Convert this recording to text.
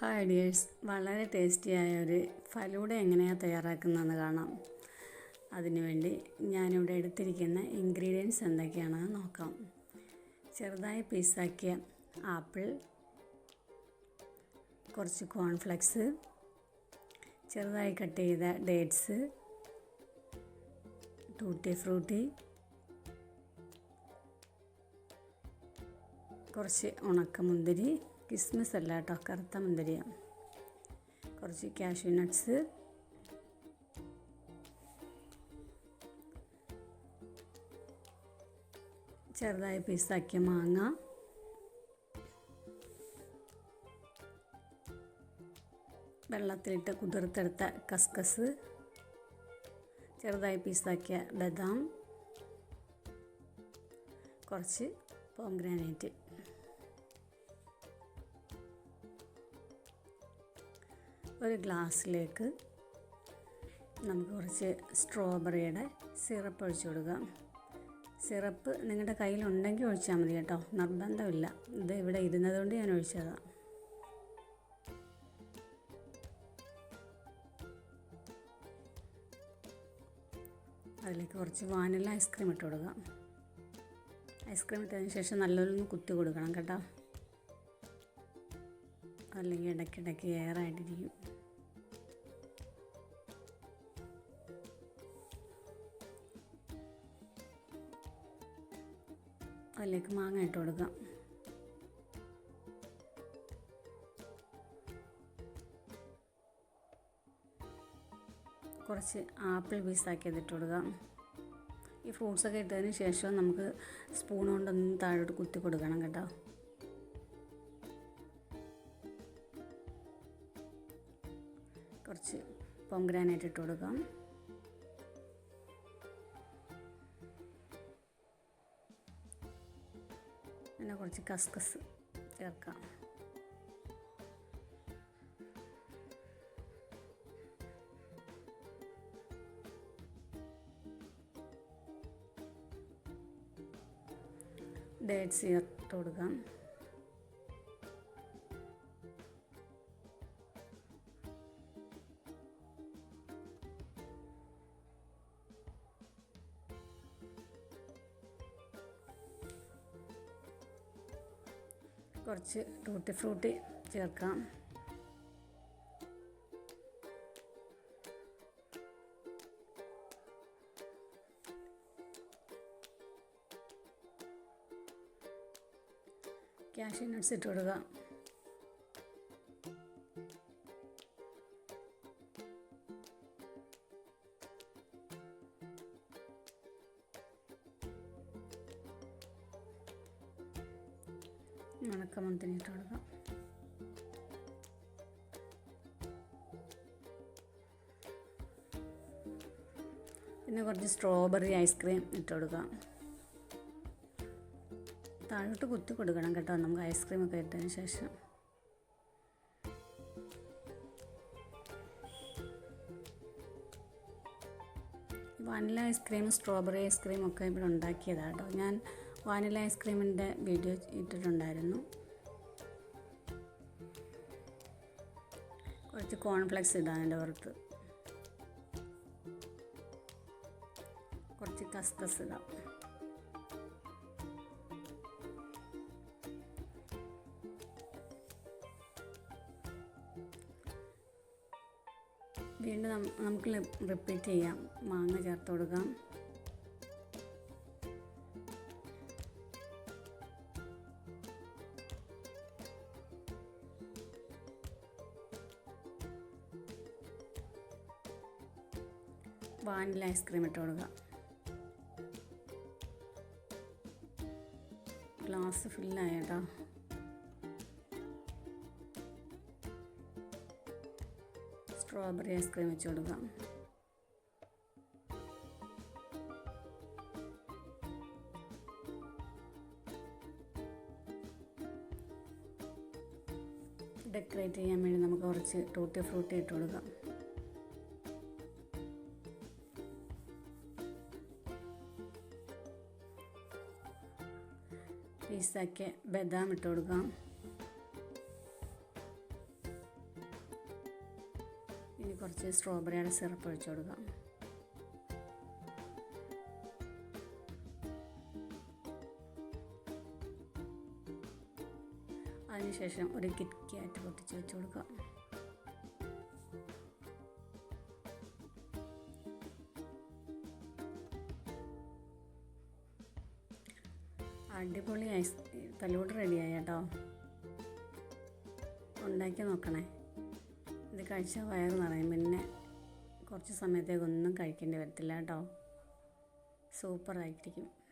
Hi dears വളരെ ടേസ്റ്റിയായ ഒരു ഫലൂഡ എങ്ങനെയാണ് തയ്യാറാക്കുന്നതെന്ന് കാണാം. അതിനുവേണ്ടി ഞാനിവിടെ എടുത്തിരിക്കുന്ന ഇൻഗ്രീഡിയൻസ് എന്തൊക്കെയാണെന്ന് നോക്കാം. ചെറുതായി പീസാക്കിയ ആപ്പിൾ കുറച്ച് കോൺഫ്ലെക്സ് ചെറുതായി കട്ട് ചെയ്ത ഡേറ്റ്സ് ടൂട്ടി ഫ്രൂട്ടി കുറച്ച് ഉണക്കമുന്തിരി കിസ്മിസ് അല്ല കേട്ടോ കറുത്ത മുന്തിരിയാണ് കുറച്ച് കാഷ്യൂ നട്ട്സ് ചെറുതായി പീസാക്കിയ മാങ്ങ. വെള്ളത്തിലിട്ട് കുതിർത്തെടുത്ത കസ്കസ്. ചെറുതായി പീസാക്കിയ ബദാം. കുറച്ച് പോംഗ്രാനൈറ്റ്. ഒരു ഗ്ലാസ്സിലേക്ക് നമുക്ക് കുറച്ച് സ്ട്രോബെറിയുടെ സിറപ്പ് ഒഴിച്ചു കൊടുക്കാം. സിറപ്പ് നിങ്ങളുടെ കയ്യിലുണ്ടെങ്കിൽ ഒഴിച്ചാൽ മതി കേട്ടോ. നിർബന്ധമില്ല. ഇത് ഇവിടെ ഇരുന്നതുകൊണ്ട് ഞാൻ ഒഴിച്ചതാണ് അതിലേക്ക് കുറച്ച് വാനില ഐസ്ക്രീം ഇട്ട് കൊടുക്കാം. ഐസ്ക്രീം ഇട്ടതിന് ശേഷം നല്ലതൊന്ന് കുത്തി കൊടുക്കണം കേട്ടോ. അല്ലെങ്കിൽ ഇടയ്ക്കിടയ്ക്ക് എയറായിട്ടിരിക്കും അതിലേക്ക് മാങ്ങ ഇട്ട് കൊടുക്കാം. കുറച്ച് ആപ്പിൾ പീസാക്കി അതിട്ട് കൊടുക്കാം. ഈ ഫ്രൂട്ട്സൊക്കെ ഇട്ടതിന് ശേഷം നമുക്ക് സ്പൂൺ കൊണ്ടൊന്ന് താഴോട്ട് കുത്തി കൊടുക്കണം കേട്ടോ. കുറച്ച് പൊങ്കരാനായിട്ട് ഇട്ട് കൊടുക്കാം. പിന്നെ കുറച്ച് കസ്കസ് ചേർക്കാം. ഡേറ്റ്സ് ചേർത്ത് കൊടുക്കാം. കുറച്ച് ടൂട്ടി ഫ്രൂട്ടി ചേർക്കാം. ക്യാഷ്യൂ നട്ട്സ് ഇട്ട് കൊടുക്കുക ഉണക്കമുന്തിരി ഇട്ട് കൊടുക്കാം. പിന്നെ കുറച്ച് സ്ട്രോബെറി ഐസ്ക്രീം ഇട്ട് കൊടുക്കാം. താഴോട്ട് കുത്തി കൊടുക്കണം കേട്ടോ നമുക്ക് ഐസ്ക്രീം ഒക്കെ ഇട്ടതിന് ശേഷം. വനില ഐസ്ക്രീം സ്ട്രോബെറി ഐസ്ക്രീം ഒക്കെ ഇവിടെ ഉണ്ടാക്കിയതാണ് കേട്ടോ. ഞാൻ വാനില ഐസ്ക്രീമിന്റെ വീഡിയോ ഇട്ടിട്ടുണ്ടായിരുന്നു. കുറച്ച് കോൺഫ്ലെക്സ് ഇടാൻ എന്റെ പുറത്ത്. കുറച്ച് കസ്കസ് ഇടാം. വീണ്ടും നമുക്ക് റിപ്പീറ്റ് ചെയ്യാം. മാങ്ങ ചേർത്ത് കൊടുക്കാം. വാനില ഐസ്ക്രീം ഇട്ട് കൊടുക്കുക. ഗ്ലാസ് ഫില്ലായ സ്ട്രോബെറി ഐസ്ക്രീം വെച്ച് കൊടുക്കാം. ഡെക്കറേറ്റ് ചെയ്യാൻ വേണ്ടി നമുക്ക് കുറച്ച് ടൂട്ടി ഫ്രൂട്ടി ഇട്ട് കൊടുക്കാം. പീസൊക്കെ ബദാം ഇട്ട് കൊടുക്കാം. ഇനി കുറച്ച് സ്ട്രോബെറിയുടെ സിറപ്പ് ഒഴിച്ചു കൊടുക്കാം. അതിനുശേഷം ഒരു കിറ്റ് കാറ്റ് പൊട്ടിച്ച് വെച്ച് കൊടുക്കാം. അടിപൊളി ഐസ് ഫലൂട്ട് റെഡിയായി കേട്ടോ. ഉണ്ടാക്കി നോക്കണേ. ഇത് കഴിച്ചാൽ വയറ് നിറയും. പിന്നെ കുറച്ച് സമയത്തേക്കൊന്നും കഴിക്കേണ്ടി വരത്തില്ല കേട്ടോ. സൂപ്പറായിരിക്കും.